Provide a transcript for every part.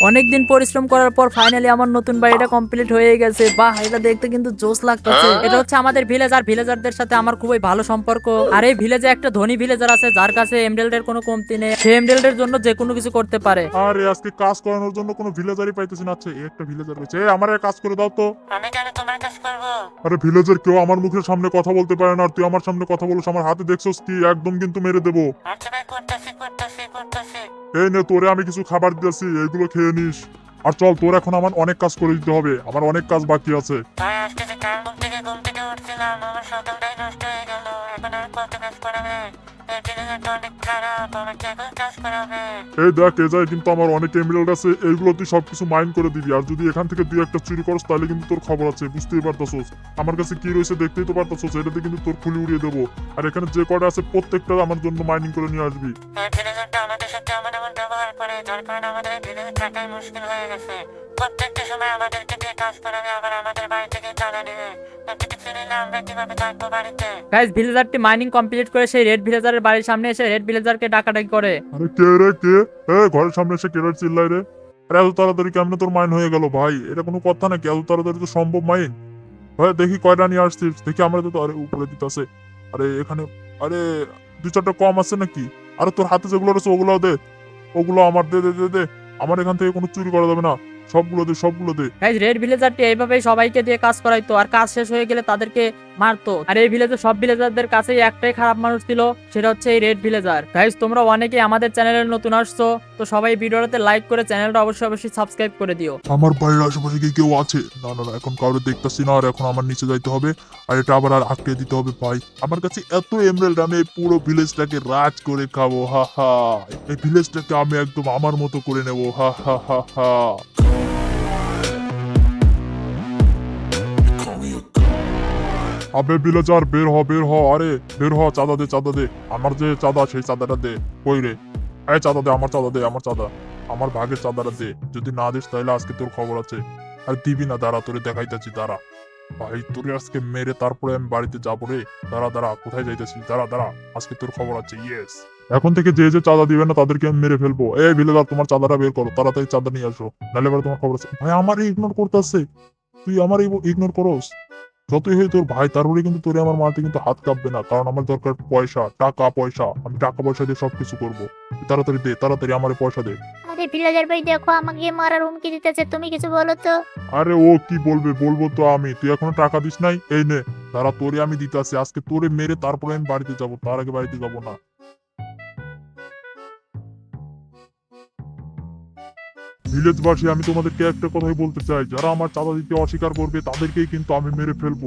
অনেকদিন পরিশ্রম করার পর ফাইনালি আমার নতুন বাড়িটা কমপ্লিট হয়ে গেছে। বাহ এটা দেখতে কিন্তু জোস লাগতেছে। এটা হচ্ছে আমাদের ভিলেজ আর ভিলেজারদের সাথে আমার খুবই ভালো সম্পর্ক। আর এই ভিলেজে একটা ধনী ভিলেজার আছে যার কাছে এমডেল্ডের কোনো কমতি নেই। সে এমডেল্ডের জন্য যে কোনো কিছু করতে পারে। আরে আজকে কাজ করানোর জন্য কোনো ভিলেজারই পাইতেছি না। আচ্ছা এই একটা ভিলেজার রয়েছে। এই আমার কাজ করে দাও তো। আমি কেন তোমার কাজ করব? আরে ভিলেজার কেউ আমার মুখের সামনে কথা বলতে পারে না আর তুই আমার সামনে কথা বলিস আমার হাতে দেখছস কি? একদম কিন্তু মেরে দেবো। আচ্ছা ভাই করতেছি করতেছি করতেছি। এই নে, তোরে আমি কিছু খাবার দিয়েছি এগুলো খেয়ে নিস। আর চল, তোর এখন আমার অনেক কাজ করে দিতে হবে, আমার অনেক কাজ বাকি আছে। থেকে ঘুম থেকে উঠছিলাম। করাবে এই দেখ এ যায় কিন্তু আমার অনেক এমএলএড আছে এইগুলো তুই সবকিছু মাইন্ড করে দিবি। আর যদি এখান থেকে দুই একটা চুরি করস তাহলে কিন্তু তোর খবর আছে বুঝতেই পারতাছোস। আমার কাছে কি রয়েছে দেখতেই তো পারতাছোস এটাতে কিন্তু তোর খুলি উড়িয়ে দেবো। আর এখানে যে কটা আছে প্রত্যেকটা আমার জন্য মাইনিং করে নিয়ে আসবি। আমাদের সাথে আমার আমার ব্যবহার করে যার কারণে আমাদের এই থাকাই মুশকিল হয়ে গেছে। প্রত্যেকটা সময় আমাদেরকে দিয়ে কাজ করাবে আবার আমাদের বাড়ি থেকে চাঁদা নেবে এত কিছু নিলে আমরা কীভাবে থাকব বাড়িতে? গাইজ ভিলেজারটি মাইনিং কমপ্লিট করে সেই রেড ভিলেজারের বাড়ির সামনে এসে রেড ভিলেজারকে ডাকাডাকি করে। আরে কে রে কে? এ ঘরের সামনে এসে কেরার চিল্লাই রে? আরে এত তাড়াতাড়ি কেমনে তোর মাইন হয়ে গেল ভাই? এটা কোনো কথা নাকি? এত তাড়াতাড়ি তো সম্ভব মাইন ভাই দেখি কয়টা নিয়ে আসছিস? দেখি আমরা তো আরে উপরে দিতেছে। আরে এখানে আরে দু চারটা কম আছে নাকি? আরে তোর হাতে যেগুলো রয়েছে ওগুলো দে। ওগুলো আমার দে দে দে দে। আমার এখান থেকে কোনো চুরি করা যাবে না। সবগুলো দে সবগুলো দে গাইজ রেড ভিলেজারটি এইভাবেই সবাইকে দিয়ে কাজ করাইতো, আর কাজ শেষ হয়ে গেলে তাদেরকে মারতো। আর এই ভিলেজে সব ভিলেজারদের কাছেই একটাই খারাপ মানুষ ছিল, সেটা হচ্ছে এই রেড ভিলেজার গাইজ তোমরা অনেকেই আমাদের চ্যানেলে নতুন আসছো, তো সবাই ভিডিওটাতে লাইক করে চ্যানেলটা অবশ্যই অবশ্যই সাবস্ক্রাইব করে দিও। আমার বাড়ির আশেপাশে কি কেউ আছে? না না না, এখন কাউরে দেখতেছি না, আর এখন আমার নিচে যাইতে হবে, আর এটা আবার আর আটকে দিতে হবে, ভাই। আমার কাছে এত এমরেল্ড আমি এই পুরো ভিলেজটাকে রাজ করে খাব, হা হা। এই ভিলেজটাকে আমি একদম আমার মতো করে নেব, হা হা হা হা। আবে ভিলেজার বের হ বের হ, আরে, বের হ, চাঁদা দে চাঁদা দে। আমার যে চাঁদা, সেই চাঁদাটা দে। কই রে? চাঁদা দে, আমার চাঁদা দে, আমার চাঁদা। আমার ভাগের চাঁদাটা দে। যদি না দিস তাহলে আজকে তোর খবর আছে। আর দিবি না, দাঁড়া, তোরে দেখাইতেছি, দাঁড়া। ভাই, তোরে আজকে মেরে তারপরে আমি বাড়িতে যাব রে। দাঁড়া দাঁড়া, কোথায় যাইতেছি দাঁড়া দাঁড়া, আজকে তোর খবর আছে ইয়েস এখন থেকে যে যে চাঁদা দিবে না, তাদেরকে আমি মেরে ফেলব। এই ভিলেদার তোমার চাঁদাটা বের করো, তাড়াতাড়ি চাঁদা নিয়ে আসো। নাহলে তোমার খবর আছে। ভাই, আমার ইগনোর করতেছে। তুই আমার ইগনোর করস? যতই হয়ে তোর ভাই তারপরে কিন্তু তোরে আমার মারতে কিন্তু হাত কাঁপবে না। কারণ আমার দরকার পয়সা টাকা পয়সা। আমি টাকা পয়সা দিয়ে সবকিছু করব। তাড়াতাড়ি দে তাড়াতাড়ি আমার পয়সা দে। আরে ভিলেজার ভাই দেখো আমাকে মারার হুমকি দিতেছে। তুমি কিছু বলো তো। আরে ও কি বলবে? বলব তো আমি। তুই এখনও টাকা দিস নাই? এই নে তারা তোরে আমি দিতে আসি আজকে তোরে মেরে তারপরে আমি বাড়িতে যাব। তার আগে বাড়িতে যাব না। ভিলেজবাসী, আমি তোমাদেরকে একটা কথাই বলতে চাই। যারা আমার চাঁদা দিতে অস্বীকার করবে, তাদেরকেই কিন্তু আমি মেরে ফেলব।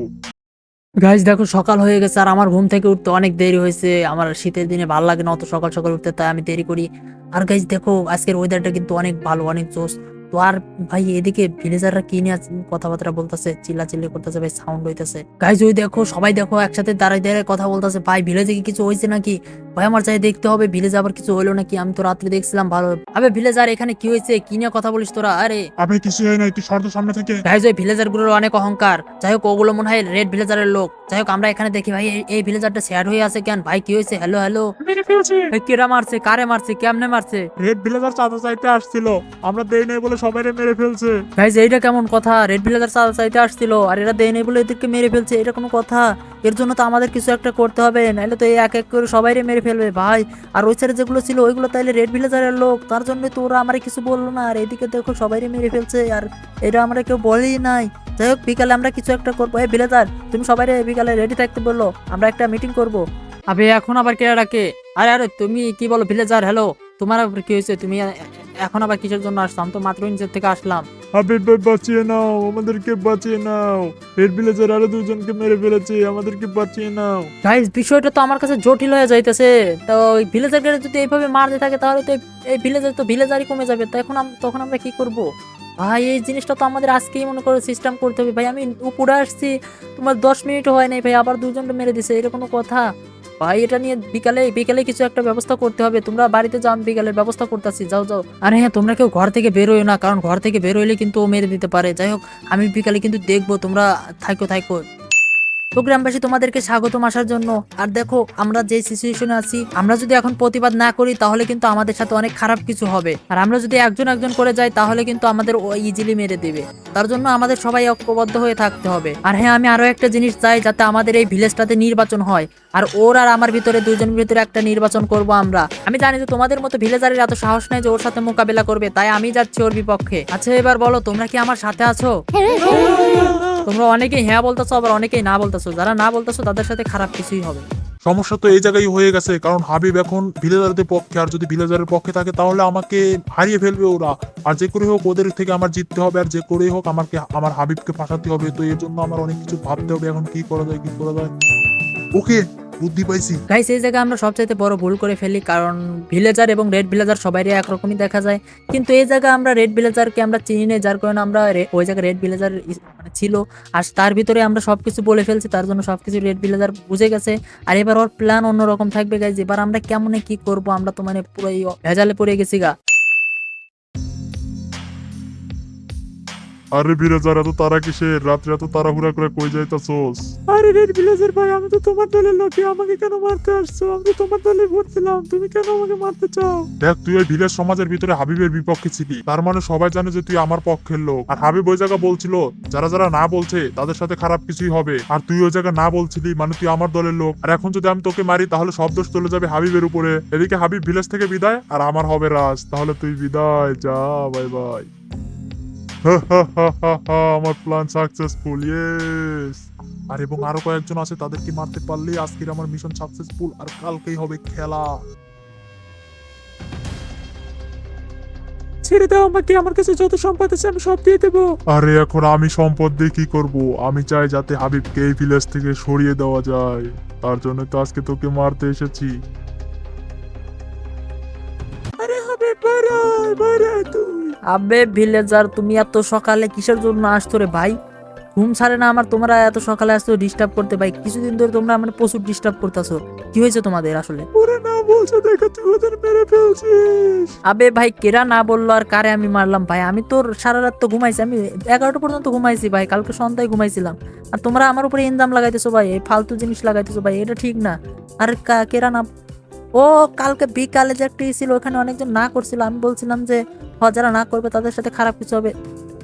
গাইজ দেখো, সকাল হয়ে গেছে আর আমার ঘুম থেকে উঠতে অনেক দেরি হয়েছে। আমার শীতের দিনে ভালো লাগে না, অত সকাল সকাল উঠতে, তাই আমি দেরি করি। আর গাইজ দেখো, আজকের ওয়েদারটা কিন্তু অনেক ভালো, অনেক জোস তো আর ভাই এদিকে ভিলেজাররা কি নিয়ে কথাবার্তা বলতেছে চিল্লা চিল্লি করতেছে ভাই সাউন্ড হইতেছে। গাইজ ওই দেখো সবাই দেখো একসাথে দাঁড়ায় দাঁড়ায় কথা বলতেছে। ভাই ভিলেজে কি কিছু হয়েছে নাকি? ভাই আমার চাই দেখতে হবে ভিলেজ আবার কিছু হলো নাকি? আমি তো রাত্রে দেখছিলাম ভালো। আবে ভিলেজার এখানে কি হয়েছে কি নিয়ে কথা বলিস তোরা? আরে। আমি কিছু হয় নাই তুই সর্দ সামনে থেকে। গাইজ ওই ভিলেজারগুলোর অনেক অহংকার। যাই হোক ওগুলো মনে হয় রেড ভিলেজারের লোক। যাই হোক আমরা এখানে দেখি ভাই এই- ভিলেজারটা শেয়ার হয়ে আছে কেন? ভাই কি হয়েছে হ্যালো হ্যালো কেরা মারছে? কারে মারছে? কেমনে মারছে? রেড ভিলেজার চাঁদা চাইতে আসছিল। আমরা দেই নাই বলে সবাই মেরে ফেলছে। গাইজ এইটা কেমন কথা? রেড ভিলেজার চাঁদা চাইতে আসছিল আর এরা দেয় নেই বলে এদেরকে মেরে ফেলছে এটা কোনো কথা? এর জন্য তো আমাদের কিছু একটা করতে হবে নাহলে তো এই এক এক করে সবাইরে মেরে ফেলবে ভাই। আর ওই সাইডে যেগুলো ছিল ওইগুলো তাইলে রেড ভিলেজারের লোক তার জন্য তো ওরা আমার কিছু বলল না। আর এদিকে দেখো সবাইরে মেরে ফেলছে আর এটা আমরা কেউ বলেই নাই। যাই হোক বিকালে আমরা কিছু একটা করব। এই ভিলেজার তুমি সবাই বিকালে রেডি থাকতে বলল আমরা একটা মিটিং করব। আবে এখন আবার কে ডাকে? আরে আরে তুমি কি বলো? ভিলেজার হ্যালো তোমার কি হয়েছে? তুমি এখন আবার কিসের জন্য আসলাম তো মাত্র নিচের থেকে আসলাম। আবে বে- বাঁচিয়ে নাও আমাদেরকে বাঁচিয়ে নাও। রেড ভিলেজার আরও দুজনকে মেরে ফেলেছে আমাদেরকে বাঁচিয়ে নাও। গাইস বিষয়টা তো আমার কাছে জটিল হয়ে যাইতেছে। তো ওই ভিলেজারকে যদি এইভাবে মারতে থাকে তাহলে তো এই- এই ভিলেজার তো ভিলেজারই কমে যাবে। তো এখন তখন আমরা কি করব? ভাই এই জিনিসটা তো আমাদের আজকেই মনে করো সিস্টেম করতে হবে। ভাই আমি উপরে আসছি তোমার দশ মিনিট হয় নাই ভাই আবার দুজনকে মেরে দিছে এরকম কথা? ভাই, এটা নিয়ে বিকালে বিকালে কিছু একটা ব্যবস্থা করতে হবে। তোমরা বাড়িতে যাও বিকালের ব্যবস্থা করতেছি। যাও যাও। আরে হ্যাঁ তোমরা কেউ ঘর থেকে বেরোয় না, কারণ ঘর থেকে বেরোইলে কিন্তু ও মেরে দিতে পারে। যাই হোক, আমি বিকালে কিন্তু দেখব, তোমরা থাকো থাকো তো গ্রামবাসী তোমাদেরকে স্বাগতম আসার জন্য। আর দেখো, আমরা যে সিচুয়েশনে আছি, আমরা যদি এখন প্রতিবাদ না করি, তাহলে কিন্তু আমাদের সাথে অনেক খারাপ কিছু হবে। আর আমরা যদি একজন একজন করে যাই, তাহলে কিন্তু আমাদের ইজিলি মেরে দেবে। তার জন্য আমাদের সবাই ঐক্যবদ্ধ হয়ে থাকতে হবে। আর হ্যাঁ আমি আরও একটা জিনিস চাই, যাতে আমাদের এই ভিলেজটাতে নির্বাচন হয়। আর ওর আর আমার ভিতরে দুজনের ভিতরে একটা নির্বাচন করব আমরা। আমি জানি যে তোমাদের মতো ভিলেজারের এত সাহস নাই যে ওর সাথে মোকাবেলা করবে, তাই আমি যাচ্ছি ওর বিপক্ষে। আচ্ছা এবার বলো, তোমরা কি আমার সাথে আছো? তোমরা অনেকেই হ্যাঁ বলতেছো, আবার অনেকেই না বলতেছো। যারা না বলতেছো, তাদের সাথে খারাপ কিছুই হবে। সমস্যা তো এই জায়গায় হয়ে গেছে। কারণ হাবিব এখন ভিলেজারদের পক্ষে, আর যদি ভিলেজারের পক্ষে থাকে, তাহলে আমাকে হারিয়ে ফেলবে ওরা। আর যে করে হোক, ওদের থেকে আমার জিততে হবে, আর যে করে হোক, আমাকে, আমার হাবিবকে ফাঁসাতে হবে। তো এর জন্য আমার অনেক কিছু ভাবতে হবে, এখন কি করা যায়, কি করা যায়। ওকে বুদ্ধি পাইছি। গাইস এই জায়গায় আমরা সবচাইতে বড় ভুল করে ফেলি, কারণ ভিলেজার এবং রেড ভিলেজার সবারই একরকমই দেখা যায়। কিন্তু এই জায়গায় আমরা রেড ভিলেজারকে আমরা চিনি না যার কারণে আমরা ওই জায়গায় রেড ভিলেজার মানে ছিল। আর তার ভিতরে আমরা সবকিছু বলে ফেলছি, তার জন্য সবকিছু রেড ভিলেজার বুঝে গেছে। আর এবার ওর প্ল্যান অন্যরকম থাকবে গাইজ এবার আমরা কেমনে কি করব, আমরা তো মানে পুরো ভেজালে পড়ে গেছি গা। আরে ভিলেজার এত তারা কিসের? রাত্রে এত তাড়াহুড়া করে কই যাইতাছোস? আরে রেড ভিলেজের ভাই আমি তো তোমার দলের লোকে আমাকে কেন মারতে আসছো? আমি তো তোমার দলে ভোট দিলাম তুমি কেন আমাকে মারতে চাও? দেখ তুই ওই ভিলেজ সমাজের ভিতরে হাবিবের বিপক্ষে ছিলি। তার মানে সবাই জানে যে তুই আমার পক্ষের লোক। আর হাবিব ওই জায়গা বলছিল যারা যারা না বলছে তাদের সাথে খারাপ কিছুই হবে। আর তুই ওই জায়গা না বলছিলি মানে তুই আমার দলের লোক। আর এখন যদি আমি তোকে মারি তাহলে সব দোষ চলে যাবে হাবিবের উপরে। এদিকে হাবিব ভিলেজ থেকে বিদায় আর আমার হবে রাজ। তাহলে তুই বিদায় যা বাই বাই। আমার প্ল্যান সাকসেসফুল ইয়েস আর এবং আরও কয়েকজন আছে, তাদেরকে মারতে পারলেই আজকের আমার মিশন সাকসেসফুল আর কালকেই হবে খেলা। ছেড়ে দাও আমাকে, আমার কাছে যত সম্পদ আছে আমি সব দিয়ে আরে এখন আমি সম্পদ দিয়ে কি করব? আমি চাই যাতে হাবিবকে এই ভিলেজ থেকে সরিয়ে দেওয়া যায়। তার জন্য তো আজকে তোকে মারতে এসেছি। আরে হবে বাড়ায় বাড়ায় তুই আবে ভিলেজার তুমি এত সকালে কিসের জন্য আসতো রে ভাই? ঘুম ছাড়ে না আমার তোমরা এত সকালে আসতো ডিস্টার্ব করতে ভাই। কিছুদিন ধরে তোমরা মানে প্রচুর ডিস্টার্ব করতেছো। কি হয়েছে তোমাদের আসলে? ওরে না বলছে দেখে তুই ওদের মেরে ফেলছিস। আবে ভাই কেরা না বলল আর কারে আমি মারলাম ভাই? আমি তোর সারা রাত তো ঘুমাইছি আমি এগারোটা পর্যন্ত ঘুমাইছি ভাই কালকে সন্ধ্যায় ঘুমাইছিলাম। আর তোমরা আমার উপরে ইনজাম লাগাইতেছো ভাই এই ফালতু জিনিস লাগাইতেছো ভাই এটা ঠিক না। আর কা- কেরা না ও, কালকে বিকালে যে একটা ছিল, ওখানে অনেকজন না করছিল। আমি বলছিলাম যে হ যারা না করবে তাদের সাথে খারাপ কিছু হবে।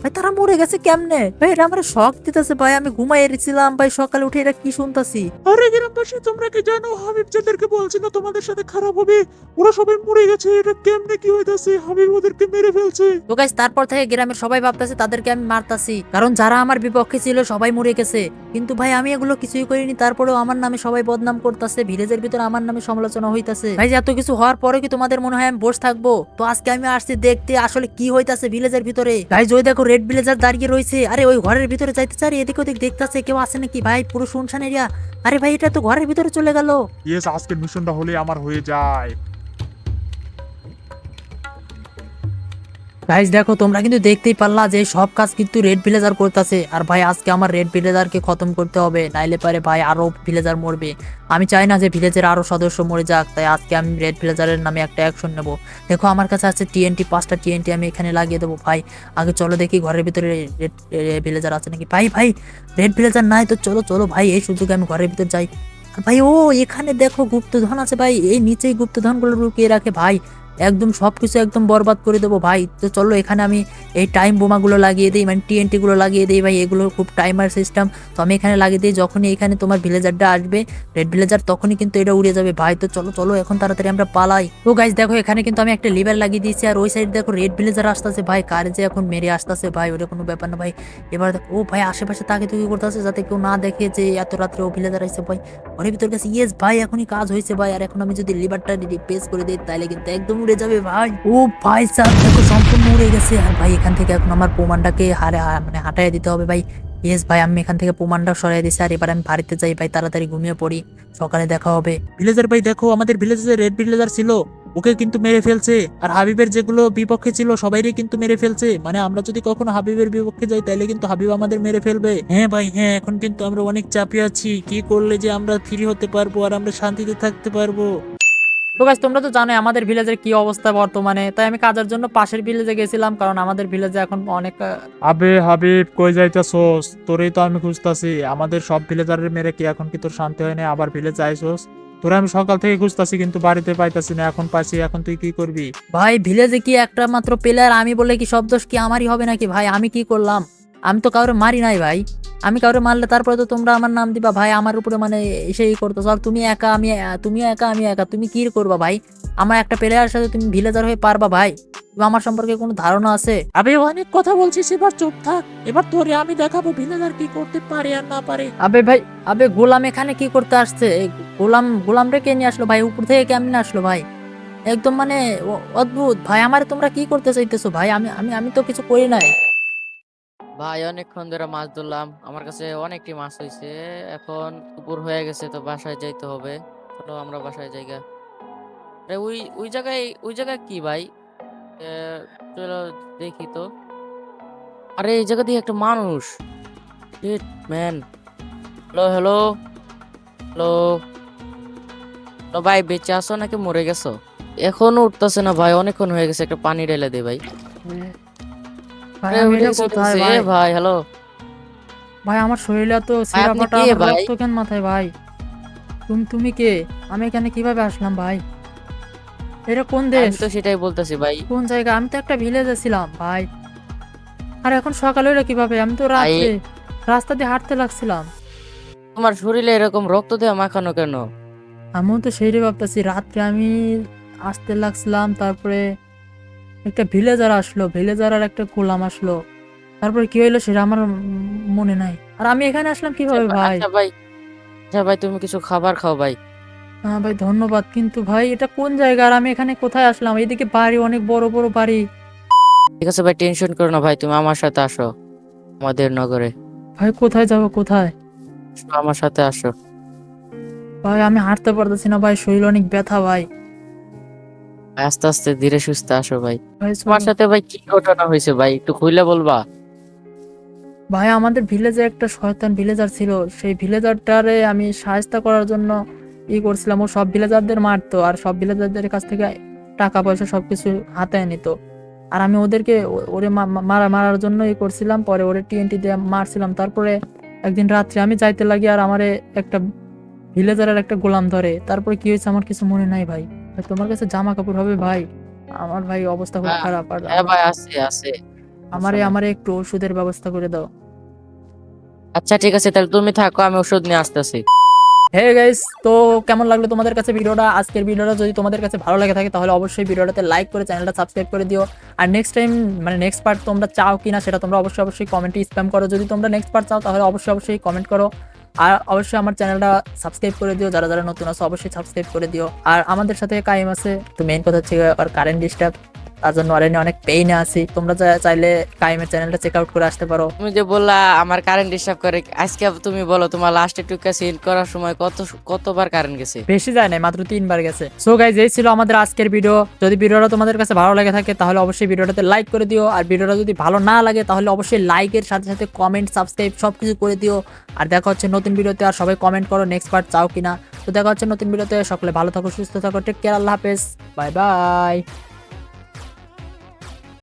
ভাই তারা মরে গেছে কেমনে? ভাই এটা আমার শখ দিতেছে ভাই আমি ঘুমাই এসেছিলাম ভাই সকালে উঠে এটা কি শুনতাছি? আরে গ্রামবাসী তোমরা কি জানো? হাবিব যাদেরকে বলছিল তোমাদের সাথে খারাপ হবে? ওরা সবাই মরে গেছে এটা কেমনে কি হইতাছে? হাবিব ওদেরকে মেরে ফেলছে। তো গাইস তারপর থেকে গ্রামের সবাই ভাবতেছে তাদেরকে আমি মারতাছি। কারণ যারা আমার বিপক্ষে ছিল সবাই মরে গেছে। কিন্তু ভাই আমি এগুলো কিছুই করিনি তারপরেও আমার নামে সবাই বদনাম করতেছে ভিলেজের ভিতরে আমার নামে সমালোচনা হইতাছে। ভাই এত কিছু হওয়ার পরে কি তোমাদের মনে হয় আমি বসে থাকব? তো আজকে আমি আসছি দেখতে আসলে কি হইতাছে ভিলেজের ভিতরে? গাইজ ওই দেখো রেড ব্লেজার দাঁড়িয়ে রয়েছে। আরে, ওই ঘরের ভিতরে যাইতে চারি এদিক ওদিক দেখতেছে, কেউ আসে নাকি? ভাই পুরো শুনশান এরিয়া? আরে ভাই, এটা তো ঘরের ভিতরে চলে গেল। ইয়েস আজকের মিশনটা হলে আমার হয়ে যায়। গাইজ দেখো, তোমরা কিন্তু দেখতেই পারলা যে সব কাজ কিন্তু রেড ভিলেজার করতেছে। আর ভাই, আজকে আমার রেড ভিলেজারকে খতম করতে হবে, নাইলে পারে ভাই আরও ভিলেজার মরবে। আমি চাই না যে ভিলেজের আরও সদস্য মরে যাক, তাই আজকে আমি রেড ভিলেজারের নামে একটা অ্যাকশন নেব। দেখো, আমার কাছে আছে টিএনটি পাঁচটা টিএনটি আমি এখানে লাগিয়ে দেবো, ভাই। আগে চলো দেখি ঘরের ভিতরে রেড ভিলেজার আছে নাকি? ভাই ভাই রেড ভিলেজার নাই তো চলো চলো, ভাই, এই সুযোগে আমি ঘরের ভিতর যাই। ভাই, ও, এখানে দেখো গুপ্তধন আছে, ভাই। এই নিচেই গুপ্তধনগুলো লুকিয়ে রাখে, ভাই। একদম সব কিছু একদম বরবাদ করে দেবো, ভাই। তো চলো, এখানে আমি এই টাইম বোমাগুলো লাগিয়ে দিই মানে টিএনটি গুলো লাগিয়ে দিই, ভাই। এগুলো খুব টাইমার সিস্টেম তো আমি এখানে লাগিয়ে দিই, যখনই এখানে তোমার ভিলেজারটা আসবে রেড ভিলেজার তখনই কিন্তু এটা উড়ে যাবে, ভাই। তো চলো চলো, এখন তাড়াতাড়ি আমরা পালাই। ও গাইজ দেখো, এখানে কিন্তু আমি একটা লিভার লাগিয়ে দিয়েছি, আর ওই সাইড দেখো রেড ভিলেজার আসতেছে, ভাই। কার যে এখন মেরে আসতেছে, ভাই, ওটা কোনো ব্যাপার না, ভাই। এবার দেখো, ও ভাই, আশেপাশে তাকে তুকি করতেছে, যাতে কেউ না দেখে যে এত রাত্রে ও ভিলেজার আসছে ভাই। ঘরের ভিতর কাছে ইয়েস ভাই, এখনই কাজ হয়েছে, ভাই। আর এখন আমি যদি লিভারটা রিপ্লেস করে দিই, তাহলে কিন্তু একদম উড়ে যাবে ভাই। ও ভাই স্যার দেখো সম্পূর্ণ উড়ে গেছে। আর ভাই, এখান থেকে এখন আমার প্রমাণটাকে হারে মানে হাঁটাই দিতে হবে ভাই। ইয়েস ভাই, আমি এখান থেকে প্রমাণটা সরাই দিছি। আর এবার আমি বাড়িতে যাই ভাই, তাড়াতাড়ি ঘুমিয়ে পড়ি। সকালে দেখা হবে। ভিলেজার ভাই, দেখো, আমাদের ভিলেজে রেড ভিলেজার ছিল, ওকে কিন্তু মেরে ফেলছে। আর হাবিবের যেগুলো বিপক্ষে ছিল, সবাইরই কিন্তু মেরে ফেলছে। মানে আমরা যদি কখনো হাবিবের বিপক্ষে যাই তাহলে কিন্তু হাবিব আমাদের মেরে ফেলবে। হ্যাঁ ভাই হ্যাঁ এখন কিন্তু আমরা অনেক চাপে আছি। কি করলে যে আমরা ফ্রি হতে পারব, আর আমরা শান্তিতে থাকতে পারব? তো গাছ তোমরা তো জানোই আমাদের ভিলেজের কি অবস্থা বর্তমানে। তাই আমি কাজের জন্য পাশের ভিলেজে গেছিলাম কারণ আমাদের ভিলেজে এখন অনেক আবে হাবিব কই যাইতাছোস? তোরেই তো আমি খুঁজতাছি। আমাদের সব ভিলেজারের মেরে কি এখন কি তোর শান্তি হয় না আবার ভিলেজ আইসোস? তোরে আমি সকাল থেকে খুঁজতাছি কিন্তু বাড়িতে পাইতাছি না। এখন পাইছি এখন তুই কি করবি? ভাই ভিলেজে কি একটা মাত্র প্লেয়ার আমি বলে কি সব দোষ কি আমারই হবে নাকি? ভাই আমি কি করলাম? আমি তো কাউরে মারি নাই ভাই। আমি কাউরে মারলে তারপরে তো তোমরা আমার নাম দিবা। ভাই আমার উপরে মানে সেই করতেছো। আর তুমি একা আমি তুমি একা আমি একা। তুমি কি করবা ভাই? আমার একটা প্লেয়ারের সাথে তুমি ভিলেজার হয়ে পারবা ভাই? আমার সম্পর্কে কোনো ধারণা আছে? আবে অনেক কথা বলছিস। এবার চুপ থাক। এবার তোরে আমি দেখাবো ভিলেজার কি করতে পারে আর না পারে। আবে ভাই আবে গোলাম এখানে কি করতে আসছে? গোলাম গোলাম রে কে নিয়ে আসলো ভাই? উপর থেকে কেমনে আসলো ভাই? একদম মানে অদ্ভুত। ভাই আমারে তোমরা কি করতে চাইতেছো ভাই? আমি আমি আমি তো কিছু করি নাই। ভাই, অনেকক্ষণ ধরে মাছ ধরলাম। আমার কাছে অনেকটি মাছ হয়েছে এখন দুপুর হয়ে গেছে, তো বাসায় যাইতে হবে। চলো আমরা বাসায় যাইগা আরে, ওই ওই জায়গায় ওই জায়গায় কি ভাই? চলো দেখি তো। আরে, এই জায়গা দিয়ে একটা মানুষ। Man hello hello hello hello ভাই, বেঁচে আছো নাকি মরে গেছো? এখনও উঠতেছে না ভাই, অনেকক্ষণ হয়ে গেছে, একটা পানি ঢেলে দে ভাই। ভাই আমি এটা কোথায় ভাই ভাই। হ্যালো। ভাই আমার শরীরে তো সিরা ফাটা? রক্ত কেন মাথায় ভাই? তুমি তুমি কে? আমি এখানে কীভাবে আসলাম ভাই? এটা কোন দেশ? তো সেটাই বলতেছি ভাই। কোন জায়গা? আমি তো একটা ভিলেজে ছিলাম ভাই। আর এখন সকালে হলো কীভাবে? আমি তো রাত্রে রাস্তা দিয়ে হাঁটতে লাগছিলাম। তোমার শরীরে এরকম রক্ত দেওয়া মাখানো কেন? আমিও তো সেইটাই ভাবতেছি রাত্রে আমি আসতে লাগছিলাম তারপরে একটা ভিলেজার আসলো ভিলেজার আর একটা গোলাম আসলো। তারপরে কি হইল সেটা আমার মনে নাই। আর আমি এখানে আসলাম কীভাবে ভাই? আচ্ছা ভাই আচ্ছা ভাই তুমি কিছু খাবার খাও ভাই। হ্যাঁ ভাই ধন্যবাদ। কিন্তু ভাই এটা কোন জায়গা আর আমি এখানে কোথায় আসলাম? এইদিকে বাড়ি অনেক বড় বড় বাড়ি। ঠিক আছে ভাই টেনশন করো না ভাই তুমি আমার সাথে আসো আমাদের নগরে। ভাই কোথায় যাব কোথায়? আমার সাথে আসো। ভাই আমি হাঁটতে পারতেছি না ভাই শরীর অনেক ব্যথা ভাই। আস্তে আস্তে ধীরে সুস্থে আসো ভাই। ভাই তোমার সাথে ভাই কি ঘটনা হয়েছে ভাই? একটু খুলে বলবা। ভাই আমাদের ভিলেজে একটা শয়তান ভিলেজার ছিল। সেই ভিলেজারটারে আমি সাহায্য করার জন্য ই করছিলাম। ও সব ভিলেজারদের মারতো আর সব ভিলেজারদের কাছ থেকে টাকা পয়সা সবকিছু হাতায় নিত। আর আমি ওদেরকে ওরে মারা মারার জন্য ই করছিলাম। পরে ওরে টিএনটি দিয়ে মারছিলাম। তারপরে একদিন রাত্রে আমি যাইতে লাগি আর আমারে একটা ভিলেজারের একটা গোলাম ধরে। তারপরে কি হয়েছে আমার কিছু মনে নাই ভাই, তোমার কাছে জামা কাপড় হবে ভাই? আমার ভাই অবস্থা খুব হ্যাঁ, খারাপ আর হ্যাঁ ভাই আছে আছে। আমারে আমারে একটু ওষুধের ব্যবস্থা করে দাও। আচ্ছা ঠিক আছে তাহলে তুমি থাকো আমি ওষুধ নিয়ে আসতেছি। হে গাইস তো কেমন লাগল তোমাদের কাছে ভিডিওটা? আজকের ভিডিওটা যদি তোমাদের কাছে ভালো লাগে থাকে তাহলে অবশ্যই ভিডিওটাতে লাইক করে চ্যানেলটা সাবস্ক্রাইব করে দিও। আর নেক্সট টাইম মানে নেক্সট পার্ট তোমরা চাও কিনা সেটা তোমরা অবশ্যই অবশ্যই কমেন্টে স্প্যাম করো। যদি তোমরা নেক্সট পার্ট চাও তাহলে অবশ্যই অবশ্যই কমেন্ট করো। আর অবশ্যই আমার চ্যানেলটা সাবস্ক্রাইব করে দিও, যারা যারা নতুন আছে অবশ্যই সাবস্ক্রাইব করে দিও। আর আমাদের সাথে কায়েম আছে, তো মেইন কথা হচ্ছে আর কারেন্ট ডিস্টার্ব তার জন্য অলরেডি অনেক পেইনে আছি। তোমরা যা- চাইলে কাইমের চ্যানেলটা চেক আউট করে আসতে পারো। তুমি যে বললা আমার কারেন্ট ডিস্টার্ব করে আজকে তুমি বলো তোমার লাস্টে টুকা সিন করার সময় কত কতবার কারেন্ট গেছে? বেশি যায় নাই মাত্র তিনবার গেছে। সো গাইজ এই ছিল আমাদের আজকের ভিডিও যদি ভিডিওটা তোমাদের কাছে ভালো লাগে থাকে তাহলে অবশ্যই ভিডিওটাতে লাইক করে দিও। আর ভিডিওটা যদি ভালো না লাগে তাহলে অবশ্যই লাইকের সাথে সাথে কমেন্ট সাবস্ক্রাইব সব কিছু করে দিও। আর দেখা হচ্ছে নতুন ভিডিওতে আর সবাই কমেন্ট করো নেক্সট পার্ট চাও কিনা। তো দেখা হচ্ছে নতুন ভিডিওতে সকলে ভালো থাকো সুস্থ থাকো টেক কেয়ার আল্লাহ হাফেজ। Bye bye